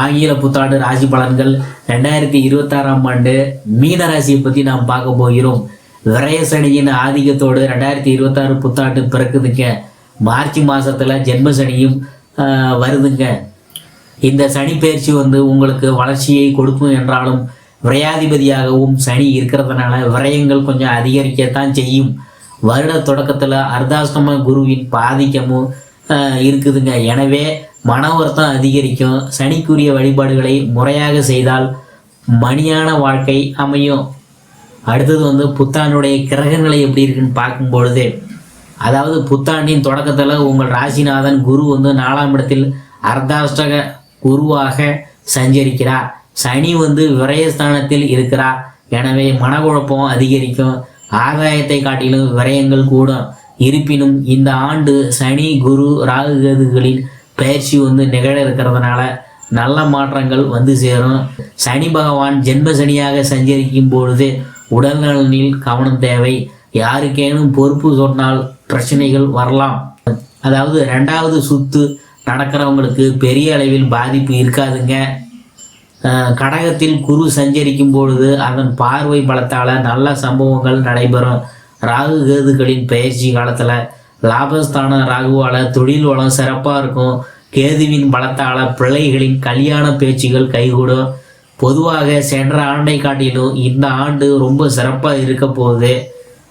ஆங்கில புத்தாண்டு ராசி பலன்கள் ரெண்டாயிரத்தி இருபத்தாறாம் ஆண்டு மீன ராசியை பற்றி நாம் பார்க்க போகிறோம். விரய சனியின் ஆதிக்கத்தோடு ரெண்டாயிரத்தி இருபத்தாறு புத்தாண்டு பிறக்குதுங்க. மார்ச் மாதத்தில் ஜென்ம சனியும் வருதுங்க. இந்த சனி பயிற்சி வந்து உங்களுக்கு வளர்ச்சியை கொடுக்கும் என்றாலும் விரையாதிபதியாகவும் சனி இருக்கிறதுனால விரயங்கள் கொஞ்சம் அதிகரிக்கத்தான் செய்யும். வருட தொடக்கத்தில் அர்த்தாஷ்டம குருவின் பாதிக்கமும் இருக்குதுங்க. எனவே மன வருத்தம் அதிகரிக்கும். சனிக்குரிய வழிபாடுகளை முறையாக செய்தால் மணியான வாழ்க்கை அமையும். அடுத்தது வந்து புத்தாண்டுடைய கிரகங்களை எப்படி இருக்குன்னு பார்க்கும் பொழுது அதாவது புத்தாண்டின் தொடக்கத்தில் உங்கள் ராசிநாதன் குரு வந்து நாலாம் இடத்தில் அர்த்தாஷ்டக குருவாக சஞ்சரிக்கிறார். சனி வந்து விரயஸ்தானத்தில் இருக்கிறார். எனவே மனக்குழப்பம் அதிகரிக்கும். ஆதாயத்தை காட்டிலும் விரயங்கள் கூடும். இருப்பினும் இந்த ஆண்டு சனி குரு ராகு கேதுகளின் பயிற்சி வந்து நிகழ இருக்கிறதுனால நல்ல மாற்றங்கள் வந்து சேரும். சனி பகவான் ஜென்ம சனியாக சஞ்சரிக்கும் பொழுது உடல்நலனில் கவனம் தேவை. யாருக்கேனும் பொறுப்பு சொன்னால் பிரச்சனைகள் வரலாம். அதாவது ரெண்டாவது சுத்து நடக்கிறவங்களுக்கு பெரிய அளவில் பாதிப்பு இருக்காதுங்க. கடகத்தில் குரு சஞ்சரிக்கும் பொழுது அதன் பார்வை பலத்தால் நல்ல சம்பவங்கள் நடைபெறும். ராகு கேதுகளின் பயிற்சி காலத்தில் லாபஸ்தான ராகுவால் தொழில் வளம் சிறப்பாக இருக்கும். கேதுவின் பலத்தால் பிள்ளைகளின் கல்யாண பேச்சுகள் கைகூடும். பொதுவாக சென்ற ஆண்டை காட்டிலும் இந்த ஆண்டு ரொம்ப சிறப்பாக இருக்க போகுது.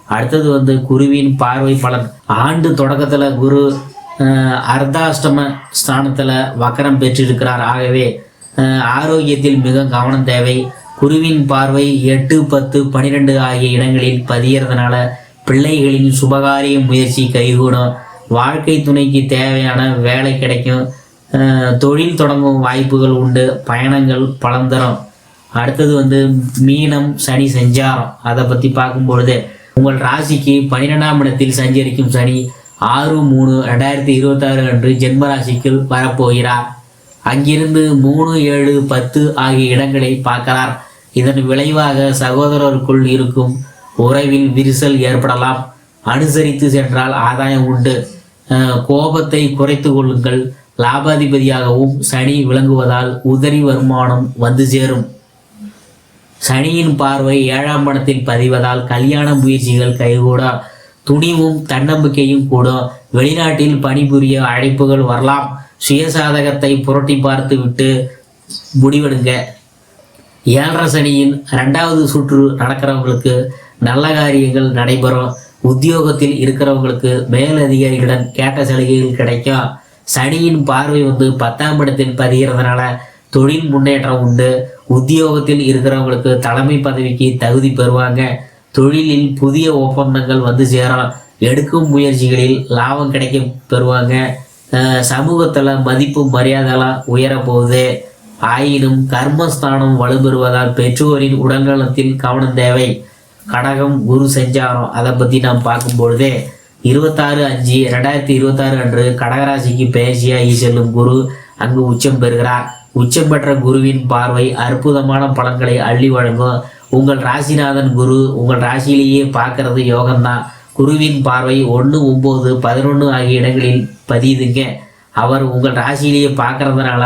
அடுத்தது வந்து குருவின் பார்வை பலன். ஆண்டு தொடக்கத்தில் குரு அர்த்தாஷ்டம ஸ்தானத்தில் வக்கரம் பெற்றிருக்கிறார். ஆகவே ஆரோக்கியத்தில் மிக கவனம் தேவை. குருவின் பார்வை எட்டு பத்து பன்னிரெண்டு ஆகிய இடங்களில் பதியறதுனால பிள்ளைகளின் சுபகாரிய முயற்சி கைகூடும். வாழ்க்கை துணைக்கு தேவையான வேலை கிடைக்கும். தொழில் தொடங்கும் வாய்ப்புகள் உண்டு. பயணங்கள் பலன் தரும். அடுத்தது வந்து மீனம் சனி சஞ்சாரம். அதை பற்றி பார்க்கும்பொழுது உங்கள் ராசிக்கு பன்னிரெண்டாம் இடத்தில் சஞ்சரிக்கும் சனி ஆறு மூணு ரெண்டாயிரத்தி இருபத்தாறு அன்று ஜென்ம ராசிக்குள் வரப்போகிறார். அங்கிருந்து மூணு ஏழு பத்து ஆகிய இடங்களை பார்க்கிறார். இதன் விளைவாக சகோதரருக்குள் இருக்கும் உறவில் விரிசல் ஏற்படலாம். அனுசரித்து சென்றால் ஆதாயம் உண்டு. கோபத்தை குறைத்து கொள்ளுங்கள். லாபாதிபதியாகவும் சனி விளங்குவதால் உதரி வருமானம் வந்து சேரும். சனியின் பார்வை ஏழாம் படத்தில் பதிவதால் கல்யாண முயற்சிகள் கைகூடா. துணிவும் தன்னம்பிக்கையும் கூட. வெளிநாட்டில் பணிபுரிய அழைப்புகள் வரலாம். சுயசாதகத்தை புரட்டி பார்த்து விட்டு முடிவெடுங்க. ஏழரை சனியின் ரெண்டாவது சுற்று நடக்கிறவங்களுக்கு நல்ல காரியங்கள் நடைபெறும். உத்தியோகத்தில் இருக்கிறவங்களுக்கு மேலதிகாரிகளிடம் கேட்ட சலுகைகள் கிடைக்கும் சனியின் பார்வை வந்து பத்தாம் இடத்தில் பதிகிறதுனால தொழில் முன்னேற்றம் உண்டு. உத்தியோகத்தில் இருக்கிறவங்களுக்கு தலைமை பதவிக்கு தகுதி பெறுவாங்க. தொழிலில் புதிய ஒப்பந்தங்கள் வந்து சேரும். எடுக்கும் முயற்சிகளில் லாபம் கிடைக்க பெறுவாங்க. சமூகத்தில் மதிப்பு மரியாதைலாம் உயரப்போகுது. ஆயினும் கர்மஸ்தானம் வலுப்பெறுவதால் பெற்றோரின் உடல்நலத்தில் கவனம் தேவை. கடகம் குரு சஞ்சாரம் அதை பற்றி நாம் பார்க்கும்பொழுதே இருபத்தாறு அஞ்சு ரெண்டாயிரத்தி இருபத்தாறு அன்று கடகராசிக்கு பேசியாகி செல்லும் குரு அங்கு உச்சம் பெறுகிறார். உச்சம் பெற்ற குருவின் பார்வை அற்புதமான பலன்களை அள்ளி வழங்கும். உங்கள் ராசிநாதன் குரு உங்கள் ராசியிலேயே பார்க்கறது யோகம்தான். குருவின் பார்வை ஒன்று ஒம்பது பதினொன்று ஆகிய இடங்களில் பதியுதுங்க. அவர் உங்கள் ராசியிலேயே பார்க்கறதுனால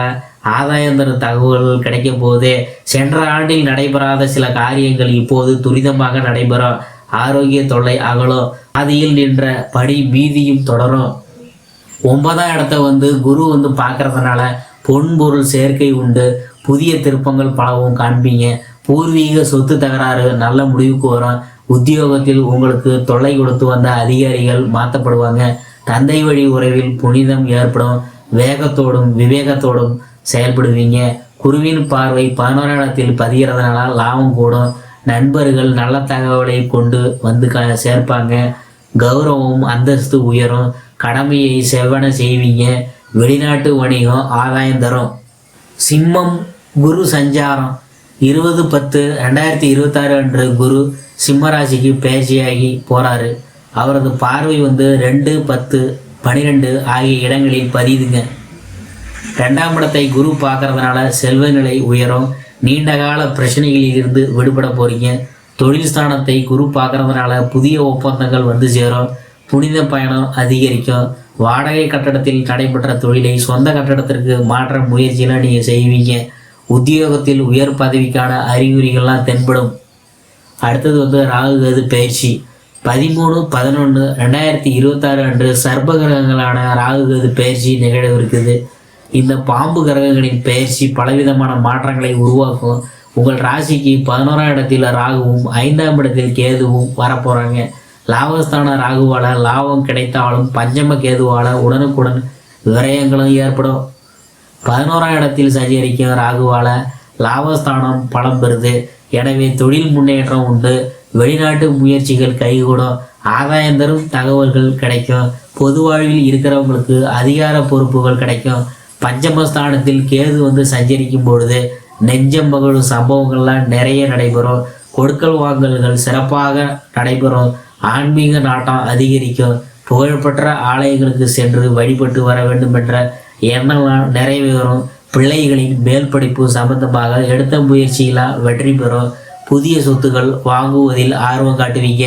ஆதாயம் தரும் தகவல்கள் கிடைக்கும் போது சென்ற ஆண்டில் நடைபெறாத சில காரியங்கள் இப்போது துரிதமாக நடைபெறும். ஆரோக்கிய தொல்லை அகலும். பாதியில் நின்ற படி மீதியும் தொடரும். ஒன்பதாம் இடத்த வந்து குரு வந்து பார்க்கறதுனால பொன்பொருள் சேர்க்கை உண்டு. புதிய திருப்பங்கள் பலவும் காண்பீங்க. பூர்வீக சொத்து தகராறு நல்ல முடிவுக்கு வரும். உத்தியோகத்தில் உங்களுக்கு தொல்லை கொடுத்து வந்த அதிகாரிகள் மாற்றப்படுவாங்க தந்தை வழி உறவில் புனிதம் ஏற்படும். வேகத்தோடும் விவேகத்தோடும் செயல்படுவீங்க. குருவின் பார்வை பதினோராம் இடத்தில் பதிகிறதுனால லாபம் கூடும். நண்பர்கள் நல்ல தகவலை கொண்டு வந்து க சேர்ப்பாங்க. கௌரவம் அந்தஸ்து உயரும். கடமையை செவ்வன செய்வீங்க. வெளிநாட்டு வணிகம் ஆதாயம் தரும். சிம்மம் குரு சஞ்சாரம். இருபது பத்து ரெண்டாயிரத்தி இருபத்தாறு அன்று குரு சிம்மராசிக்கு பேர்ச்சியாகி பயிற்சியாகி போறாரு. அவரது பார்வை வந்து ரெண்டு பத்து பனிரெண்டு ஆகிய இடங்களில் பதியுதுங்க. ரெண்டாம் இடத்தை குரு பார்க்கறதுனால செல்வநிலை உயரும். நீண்டகால பிரச்சனைகளில் இருந்து விடுபட போறீங்க. தொழில் ஸ்தானத்தை குரு பார்க்கறதுனால புதிய ஒப்பந்தங்கள் வந்து சேரும். புனித பயணம் அதிகரிக்கும். வாடகை கட்டடத்தில் நடைபெற்ற தொழிலை சொந்த கட்டடத்திற்கு மாற்ற முயற்சியெல்லாம் நீங்கள் செய்வீங்க. உத்தியோகத்தில் உயர் பதவிக்கான அறிகுறிகள்லாம் தென்படும். அடுத்தது வந்து ராகு கேது பயிற்சி. பதிமூணு பதினொன்று ரெண்டாயிரத்தி இருபத்தாறு அன்று சர்ப கிரகங்களான ராகு கேது பயிற்சி நிகழவிருக்குது இந்த பாம்பு கிரகங்களின் பயிற்சி பலவிதமான மாற்றங்களை உருவாக்கும். உங்கள் ராசிக்கு பதினோராம் இடத்தில் ராகுவும் ஐந்தாம் இடத்தில் கேதுவும் வரப்போகிறாங்க லாபஸ்தான ராகுவால் லாபம் கிடைத்தாலும் பஞ்சம கேதுவால் உடனுக்குடன் விரயங்களும் ஏற்படும். பதினோராம் இடத்தில் சஞ்சரிக்கும் ராகுவால லாபஸ்தானம் பலம் பெறுது. எனவே தொழில் முன்னேற்றம் உண்டு. வெளிநாட்டு முயற்சிகள் கைகூடும். ஆதாயம் தரும் தகவல்கள் கிடைக்கும். பொது வாழ்வில் இருக்கிறவங்களுக்கு அதிகார பொறுப்புகள் கிடைக்கும். பஞ்சமஸ்தானத்தில் கேது வந்து சஞ்சரிக்கும் பொழுது நெஞ்சம் மகளும் சம்பவங்கள்லாம் நிறைய நடைபெறும். கொடுக்கல் வாங்கல்கள் சிறப்பாக நடைபெறும். ஆன்மீக நாட்டம் அதிகரிக்கும். புகழ்பெற்ற ஆலயங்களுக்கு சென்று வழிபட்டு வர வேண்டும் என்ற எண்ணம்லாம் நிறைவேறும் பிள்ளைகளின் மேல் படிப்பு சம்பந்தமாக எடுத்த முயற்சிகளால் வெற்றி பெறும். புதிய சொத்துக்கள் வாங்குவதில் ஆர்வம் காட்டுவீங்க.